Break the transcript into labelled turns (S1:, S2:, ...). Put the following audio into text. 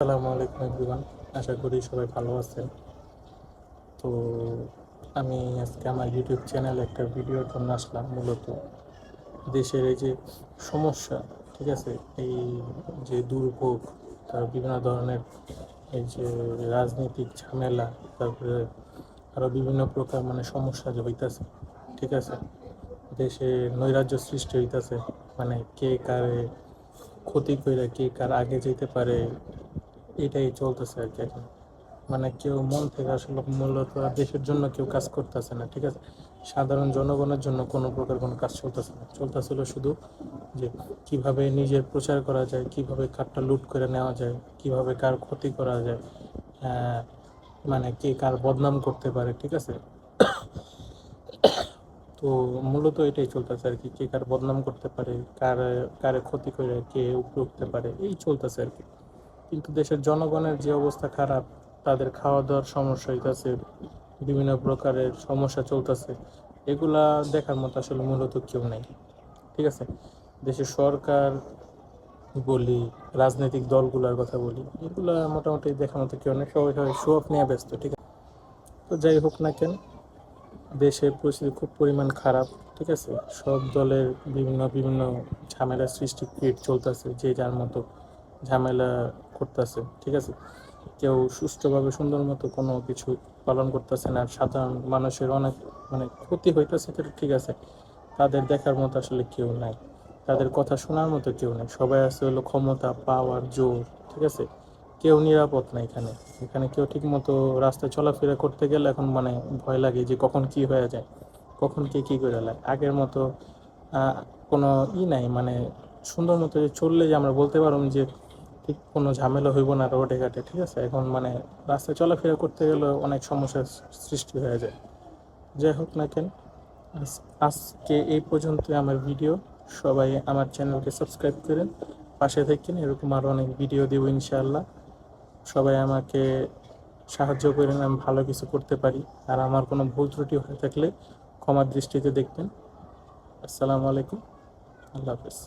S1: আসসালামু আলাইকুম এভরিওয়ান, আশা করি সবাই ভালো আছেন। তো আমি আজকে আমার ইউটিউব চ্যানেলে একটা ভিডিওর জন্য আসলাম মূলত। দেশের এই যে সমস্যা, ঠিক আছে? এই যে দুর্ভোগ, তার বিভিন্ন ধরনের এই যে রাজনৈতিক ঝামেলা, তারপরে আরও বিভিন্ন প্রকার মানে সমস্যা যে হইতাছে, ঠিক আছে? দেশে নৈরাজ্য সৃষ্টি হইতেছে মানে কে কারে ক্ষতি করে কে কার আগে যেতে পারে এটাই চলতেছে আর কি এখন। মানে কেউ মন থেকে আসলে মূলত দেশের জন্য কেউ কাজ করতেছে না ঠিক আছে? সাধারণ জনগণের জন্য কোনো প্রকার কোনো কাজ চলতেছে না। চলতেছিল শুধু যে কীভাবে নিজের প্রচার করা যায় কীভাবে কারটা লুট করে নেওয়া যায় কীভাবে কার ক্ষতি করা যায় আহ, মানে কে কার বদনাম করতে পারে ঠিক আছে? তো মূলত এটাই চলতেছে আর কি কে কার বদনাম করতে পারে কার কারে ক্ষতি করে কে উপরে উঠতে পারে এই চলতেছে আর কি। কিন্তু দেশের জনগণের যে অবস্থা খারাপ, তাদের খাওয়া দাওয়ার সমস্যা হইতেছে, বিভিন্ন প্রকারের সমস্যা চলতেছে। এগুলা দেখার মতো আসলে মূলত কেউ নেই, ঠিক আছে? দেশের সরকার বলি, রাজনৈতিক দলগুলোর কথা বলি, এগুলা মোটামুটি দেখার মতো কেউ নেই, সবাই সবাই শো অফ নিয়ে ব্যস্ত, ঠিক আছে? তো যাই হোক না কেন দেশের পরিস্থিতি খুব পরিমাণ খারাপ, ঠিক আছে? সব দলের বিভিন্ন বিভিন্ন ঝামেলা সৃষ্টি ক্রিয়েট চলতেছে, যে যার মতো। ঝামেলা করতেছে, ঠিক আছে? কেউ সুষ্ঠুভাবে সুন্দর মতো কোনো কিছু পালন করতেছে না, সাধারণ মানুষের অনেক মানে ক্ষতি হইতেছে ঠিক আছে। তাদের দেখার মতো আসলে কেউ নাই। তাদের কথা শোনার মতো কেউ নেই। সবাই আছে হলো ক্ষমতা পাওয়ার জোর, ঠিক আছে? কেউ নিরাপদ না এখানে। এখানে কেউ ঠিক মতো রাস্তায় চলাফেরা করতে গেলে এখন মানে ভয় লাগে যে কখন কি হয়ে যায়, কখন কে কী করে লাগে আগের মতো কোনো ই নাই। মানে সুন্দর মতো যে চললে যে আমরা বলতে পারব যে ঠিক কোনো ঝামেলা হইব না রোডে ঘাটে, ঠিক আছে? এখন মানে রাস্তায় চলাফেরা করতে গেলে অনেক সমস্যার সৃষ্টি হয়ে যায়। যাই হোক না কেন আজকে এই পর্যন্তই আমার ভিডিও। সবাই আমার চ্যানেলকে সাবস্ক্রাইব করেন পাশে থাকেন, এরকম আরও অনেক ভিডিও দেবো ইনশাআল্লাহ। সবাই আমাকে সাহায্য করেন, আমি ভালো কিছু করতে পারি। আর আমার কোনো ভুল ত্রুটি হয়ে থাকলে ক্ষমার দৃষ্টিতে দেখবেন। আসসালামু আলাইকুম, আল্লাহ হাফেজ।